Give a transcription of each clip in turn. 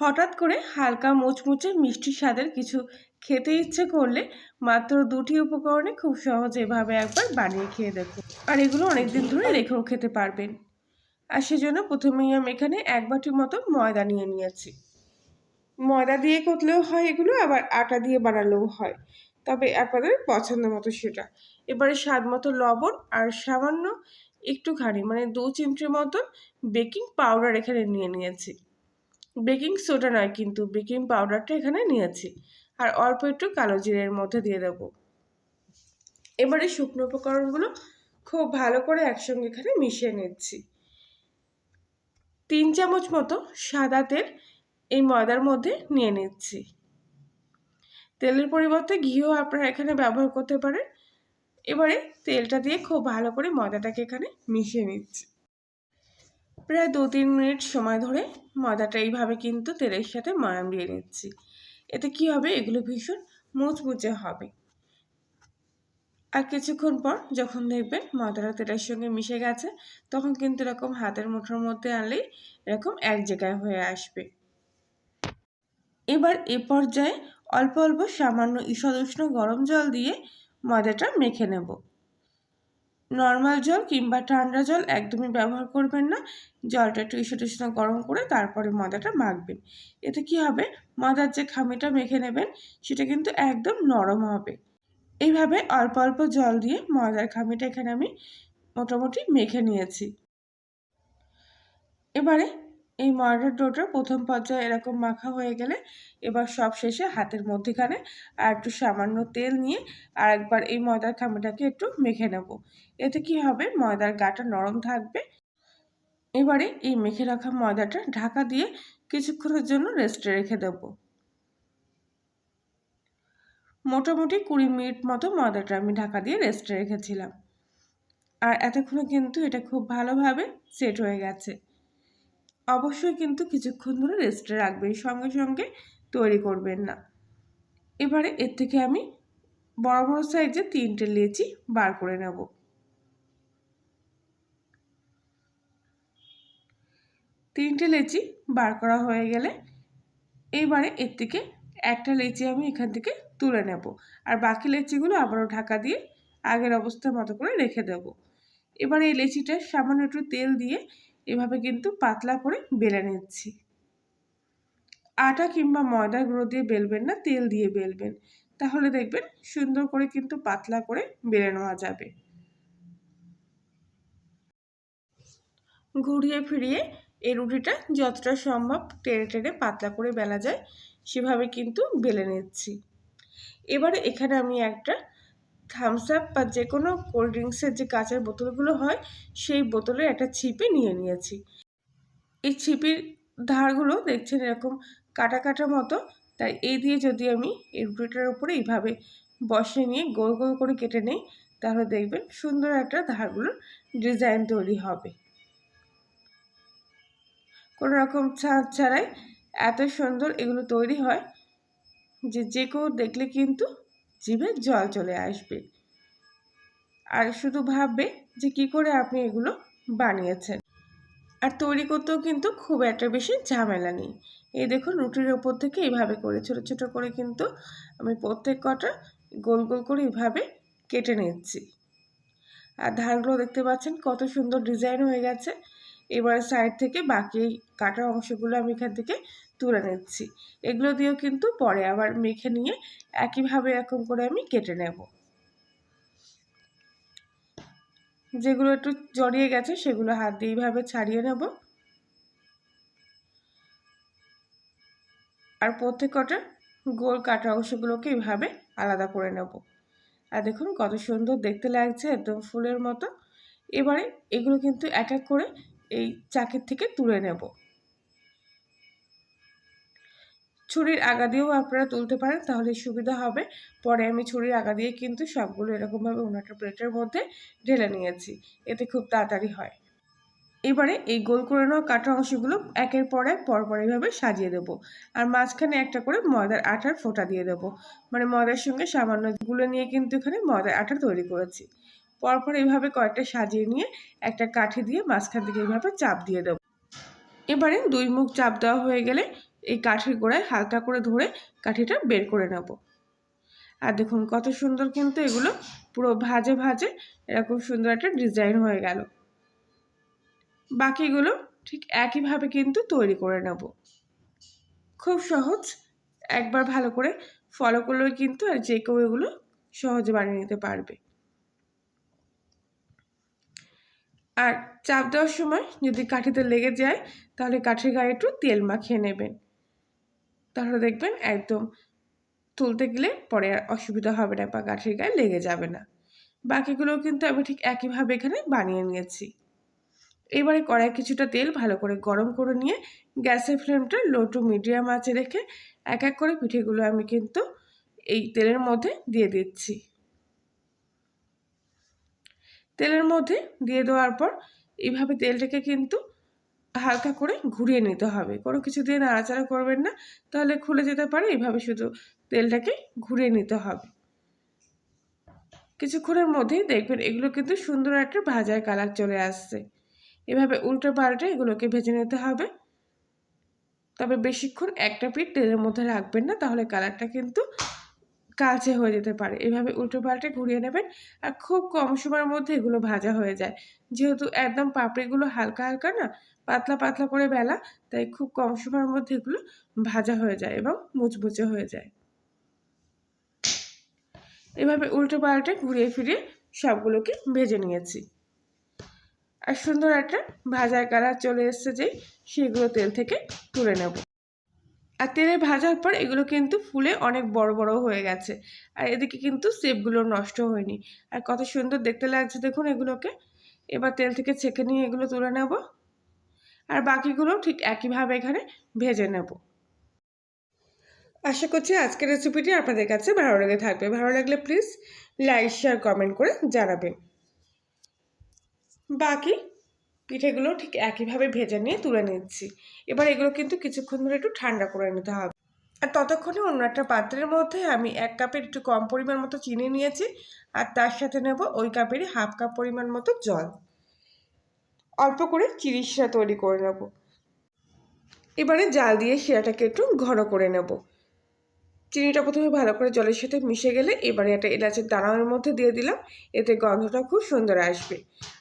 হঠাৎ করে হালকা মুচমুচে মিষ্টি স্বাদের কিছু খেতে ইচ্ছে করলে মাত্র দুটি উপকরণে খুব সহজে এভাবে একবার বানিয়ে খেয়ে দেখুন। আর এগুলো অনেকদিন ধরে রেখেও খেতে পারবেন। আর সেজন্য প্রথমেই আমি এখানে এক বাটির মতো ময়দা নিয়ে নিয়েছি। ময়দা দিয়ে করলেও হয় এগুলো, আবার আটা দিয়ে বানালেও হয়। তবে আপনাদের পছন্দ মতো সেটা। এবারে স্বাদ মতো লবণ আর সামান্য একটুখানি মানে দু চিমটির মতন বেকিং পাউডার এখানে নিয়ে নিয়েছি। বেকিং সোডা নয়, কিন্তু বেকিং পাউডারটা এখানে নিয়েছি। আর অল্প একটু কালো জিরের মধ্যে দিয়ে দেবো। এবারে শুকনো উপকরণগুলো খুব ভালো করে একসঙ্গে এখানে মিশিয়ে নিচ্ছি। তিন চামচ মতো সাদা তেল এই ময়দার মধ্যে নিয়ে নিচ্ছি। তেলের পরিবর্তে ঘিও আপনারা এখানে ব্যবহার করতে পারেন। এবারে তেলটা দিয়ে খুব ভালো করে ময়দাটাকে এখানে মিশিয়ে নিচ্ছি। প্রায় দু তিন মিনিট সময় ধরে ময়দাটা এইভাবে কিন্তু তেলের সাথে ময়াম দিয়ে নিচ্ছি। এতে কি হবে? এগুলো ভীষণ মুচমুচে হবে। আর কিছুক্ষণ পর যখন দেখবেন ময়দাটা তেলের সঙ্গে মিশে গেছে, তখন কিন্তু এরকম হাতের মুঠোর মধ্যে আনলেই এরকম এক জায়গায় হয়ে আসবে। এবার এ পর্যায়ে অল্প অল্প সামান্য ঈষদ উষ্ণ গরম জল দিয়ে ময়দাটা মেখে নেব। নর্মাল জল কিংবা ঠান্ডা জল একদমই ব্যবহার করবেন না। জলটা একটু ঈষদ উষ্ণ গরম করে তারপরে ময়দাটা মাখবেন। এতে কি হবে? ময়দার যে খামিটা মেখে নেবেন, সেটা কিন্তু একদম নরম হবে। এইভাবে অল্প অল্প জল দিয়ে ময়দার খামিটা এখানে আমি মোটামুটি মেখে নিয়েছি। এবারে এই ময়দার ডোটা প্রথম পর্যায়ে এরকম মাখা হয়ে গেলে এবার সব শেষে হাতের মধ্যেখানে আর একটু সামান্য তেল নিয়ে আর একবার এই ময়দার খামিটাকে একটু মেখে নেব। এতে কি হবে? ময়দার গাটা নরম থাকবে। এবারে এই মেখে রাখা ময়দাটা ঢাকা দিয়ে কিছুক্ষণের জন্য রেস্টে রেখে দেব। মোটামুটি কুড়ি মিনিট মতো ময়দাটা আমি ঢাকা দিয়ে রেস্টে রেখেছিলাম। আর এতক্ষণে কিন্তু এটা খুব ভালোভাবে সেট হয়ে গেছে। অবশ্যই কিন্তু কিছুক্ষণ ধরে রেস্টে রাখবেন, সঙ্গে সঙ্গে তৈরি করবেন না। এবারে এর থেকে আমি বড় বড় সাইজে তিনটে লেচি বার করে নেব। তিনটে লেচি বার করা হয়ে গেলে এইবারে এর থেকে একটা লেচি আমি এখান থেকে তুলে নেব আর বাকি লেচিগুলো আবারও ঢাকা দিয়ে আগের অবস্থার মতো করে রেখে দেব। এবার এই লেচিটা সামান্য একটু তেল দিয়ে এভাবে কিন্তু পাতলা করে বেলে নিচ্ছি। আটা কিংবা ময়দা গুঁড়ো দিয়ে বেলবেন না, তেল দিয়ে বেলবেন। তাহলে দেখবেন সুন্দর করে কিন্তু পাতলা করে বেলে নেওয়া যাবে। ঘুরিয়ে ফিরিয়ে এই রুটিটা যতটা সম্ভব টেনে টেনে পাতলা করে বেলা যায়, সেভাবে কিন্তু বেলে নিচ্ছি। এবারে এখানে আমি একটা থামস আপ বা যে কোনো কোল্ড ড্রিঙ্কসের যে কাঁচের বোতলগুলো হয়, সেই বোতলের একটা ছিপে নিয়ে নিয়েছি। এই ছিপির ধারগুলো দেখছেন এরকম কাটা কাটা মতো, তাই এই দিয়ে যদি আমি এই রুটিটার উপরে এইভাবে বসে নিয়ে গোল গোল করে কেটে নিই, তাহলে দেখবেন সুন্দর একটা ধারগুলোর ডিজাইন তৈরি হবে। কোনো রকম ছাঁচ ছাড়াই এত সুন্দর এগুলো তৈরি হয় যে যে কেউ দেখলে কিন্তু জিভে জল চলে আসবে। আর শুধু ভাববে যে কি করে আপনি এগুলো বানিয়েছেন। আর তৈরি করতেও কিন্তু খুব একটা বেশি ঝামেলা নেই। এই দেখুন, রুটির ওপর থেকে এইভাবে করে, ছোট ছোট করে কিন্তু আমি প্রত্যেক কটা গোল গোল করে এইভাবে কেটে নিচ্ছি। আর ধানগুলো দেখতে পাচ্ছেন, কত সুন্দর ডিজাইন হয়ে গেছে। এবার সাইড থেকে বাকি কাটা অংশগুলো আমি এখান থেকে তুলে নিচ্ছি। এগুলো দিয়েও কিন্তু পরে আবার মেখে নিয়ে একইভাবে এরকম করে আমি কেটে নেব। যেগুলো একটু জড়িয়ে গেছে সেগুলো হাত দিয়ে এইভাবে ছাড়িয়ে নেব। আর প্রত্যেক কটা গোল কাটা অংশগুলোকে এইভাবে আলাদা করে নেব। আর দেখুন কত সুন্দর দেখতে লাগছে একদম ফুলের মতো। এবারে এগুলো কিন্তু এক এক করে এই চাকের থেকে তুলে নেব। ছুরির আগা দিয়েও আপনারা তুলতে পারেন, তাহলে সুবিধা হবে। পরে আমি ছুরির আগা দিয়ে কিন্তু সবগুলো এরকমভাবে একটা প্লেটের মধ্যে ঢেলে নিয়েছি। এতে খুব তাড়াতাড়ি হয়। এবারে এই গোল করে নেওয়া কাটা অংশগুলো একের পর এক পরপর এইভাবে সাজিয়ে দেবো। আর মাঝখানে একটা করে ময়দার আটার ফোঁটা দিয়ে দেবো। মানে ময়দার সঙ্গে সামান্যগুলো নিয়ে কিন্তু এখানে ময়দার আটা তৈরি করেছি। পরপর এইভাবে কয়েকটা সাজিয়ে নিয়ে একটা কাঠি দিয়ে মাঝখান থেকে এইভাবে চাপ দিয়ে দেবো। এবারে দুই মুখ চাপ দেওয়া হয়ে গেলে এই কাঠির গোড়ায় হালকা করে ধরে কাঠিটা বের করে নেব। আর দেখুন কত সুন্দর কিন্তু এগুলো পুরো ভাজে ভাজে এরকম সুন্দর একটা ডিজাইন হয়ে গেল। বাকিগুলো ঠিক একইভাবে কিন্তু তৈরি করে নেব। খুব সহজ, একবার ভালো করে ফলো করলেও কিন্তু আর যে কেউ এগুলো সহজে বানিয়ে নিতে পারবে। আর চাপ দেওয়ার সময় যদি কাঠিতে লেগে যায় তাহলে কাঠির গায়ে একটু তেল মাখিয়ে নেবেন। তাহলে দেখবেন একদম তুলতে গেলে পরে অসুবিধা হবে না বা কাঠির গায়ে লেগে যাবে না। বাকিগুলোও কিন্তু আমি ঠিক একইভাবে এখানে বানিয়ে নিয়েছি। এবারে কড়াই কিছুটা তেল ভালো করে গরম করে নিয়ে গ্যাসের ফ্লেমটা লো টু মিডিয়াম আঁচে রেখে এক এক করে পিঠেগুলো আমি কিন্তু এই তেলের মধ্যে দিয়ে দিচ্ছি। তেলের মধ্যে দিয়ে দেওয়ার পর এইভাবে তেলটাকে কিন্তু হালকা করে ঘুরিয়ে নিতে হবে। কোনো কিছু দিয়ে নাড়াচাড়া করবেন না, তাহলে খুলে যেতে পারে। এইভাবে শুধু তেলটাকে ঘুরিয়ে নিতে হবে। কিছুক্ষণের মধ্যেই দেখবেন এগুলো কিন্তু সুন্দর একটা ভাজার কালার চলে আসছে। এভাবে উল্টো পাল্টে এগুলোকে ভেজে নিতে হবে। তবে বেশিক্ষণ একটা পিঠ তেলের মধ্যে রাখবেন না, তাহলে কালারটা কিন্তু কালচে হয়ে যেতে পারে। এভাবে উল্টো পাল্টে ঘুরিয়ে নেবেন আর খুব কম সময়ের মধ্যে এগুলো ভাজা হয়ে যায়। যেহেতু একদম পাপড়িগুলো হালকা হালকা না, পাতলা পাতলা করে বেলা, তাই খুব কম সময়ের মধ্যে এগুলো ভাজা হয়ে যায় এবং মুচমুচে হয়ে যায়। এভাবে উল্টো পাল্টে ঘুরিয়ে ফিরিয়ে সবগুলোকে ভেজে নিয়েছি। আর সুন্দর একটা ভাজার কালার চলে এসছে যে, সেগুলো তেল থেকে তুলে নেব। আর তেলে ভাজার পর এগুলো কিন্তু ফুলে অনেক বড় বড় হয়ে গেছে। আর এদিকে কিন্তু সেপগুলো নষ্ট হয়নি। আর কত সুন্দর দেখতে লাগছে দেখুন এগুলোকে। এবার তেল থেকে ছেঁকে নিয়ে এগুলো তুলে নেব। আর বাকিগুলো ঠিক একইভাবে এখানে ভেজে নেব। আশা করছি আজকের রেসিপিটি আপনাদের কাছে ভালো লেগে থাকবে। ভালো লাগলে প্লিজ লাইক, শেয়ার, কমেন্ট করে জানাবেন। বাকি পিঠেগুলো ঠিক একইভাবে ভেজে নিয়ে তুলে নিচ্ছি। এবার এগুলো কিন্তু কিছুক্ষণ ধরে একটু ঠান্ডা করে নিতে হবে। আর ততক্ষণে অন্য একটা পাত্রের মধ্যে আমি এক কাপের একটু কম পরিমাণ মতো চিনি নিয়েছি আর তার সাথে নেব ওই কাপেরই হাফ কাপ পরিমাণ মতো জল। অল্প করে চিনি শিরা তৈরি করে নেব। এবারে জাল দিয়ে শিরাটাকে একটু ঘন করে নেব। চিনিটা প্রথমে ভালো করে জলের সাথে মিশে গেলে এবারে একটা এলাচের দানার মধ্যে দিয়ে দিলাম। এতে গন্ধটা খুব সুন্দর আসবে।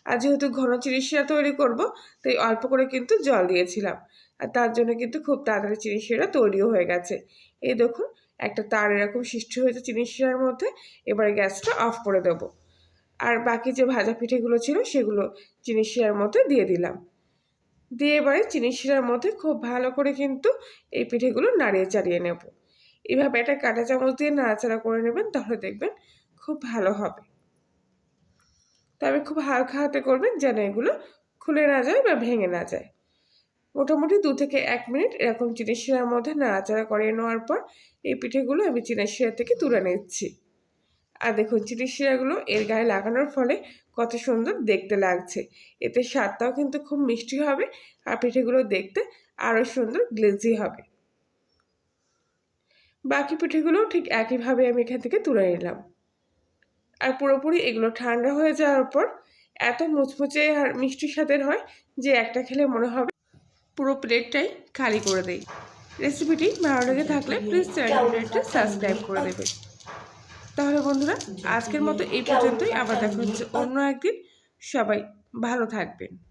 আর যেহেতু ঘন চিনি শিরা তৈরি করব, তাই অল্প করে কিন্তু জল দিয়েছিলাম। আর তার জন্য কিন্তু খুব তাড়াতাড়ি চিনি শিরা তৈরিও হয়ে গেছে। এই দেখুন, একটা তার এরকম সৃষ্টি হয়েছে চিনি শিরার মধ্যে। এবারে গ্যাসটা অফ করে দেবো। আর বাকি যে ভাজা পিঠেগুলো ছিল, সেগুলো চিনি শিরার মধ্যে দিয়ে দিলাম। দিয়ে এবারে চিনি শিরার মধ্যে খুব ভালো করে কিন্তু এই পিঠেগুলো নাড়িয়ে চাড়িয়ে নেব। এভাবে একটা কাঁটা চামচ দিয়ে নাড়াচাড়া করে নেবেন, তাহলে দেখবেন খুব ভালো হবে। তবে খুব হালকা হাতে করবেন যেন এগুলো খুলে না যায় বা ভেঙে না যায়। মোটামুটি দু থেকে এক মিনিট এরকম চিনি শিরার মধ্যে নাড়াচাড়া করে নেওয়ার পর এই পিঠেগুলো আমি চিনি শিরা থেকে তুলে নিচ্ছি। আর দেখুন, চিনি শিরাগুলো এর গায়ে লাগানোর ফলে কত সুন্দর দেখতে লাগছে। এতে স্বাদটাও কিন্তু খুব মিষ্টি হবে আর পিঠেগুলো দেখতে আরও সুন্দর, গ্লেজি হবে। বাকি পিঠেগুলোও ঠিক একইভাবে আমি এখান থেকে তুলে নিলাম। আর পুরোপুরি এগুলো ঠান্ডা হয়ে যাওয়ার পর এত মুচমুচে আর মিষ্টি স্বাদের হয় যে একটা খেলে মনে হবে পুরো প্লেটটাই খালি করে দেই। রেসিপিটি ভালো লেগে থাকলে প্লিজ চ্যানেলটা সাবস্ক্রাইব করে দেবে। তাহলে বন্ধুরা, আজকের মতো এই পর্যন্তই। আবার দেখা হচ্ছে অন্য একদিন। সবাই ভালো থাকবেন।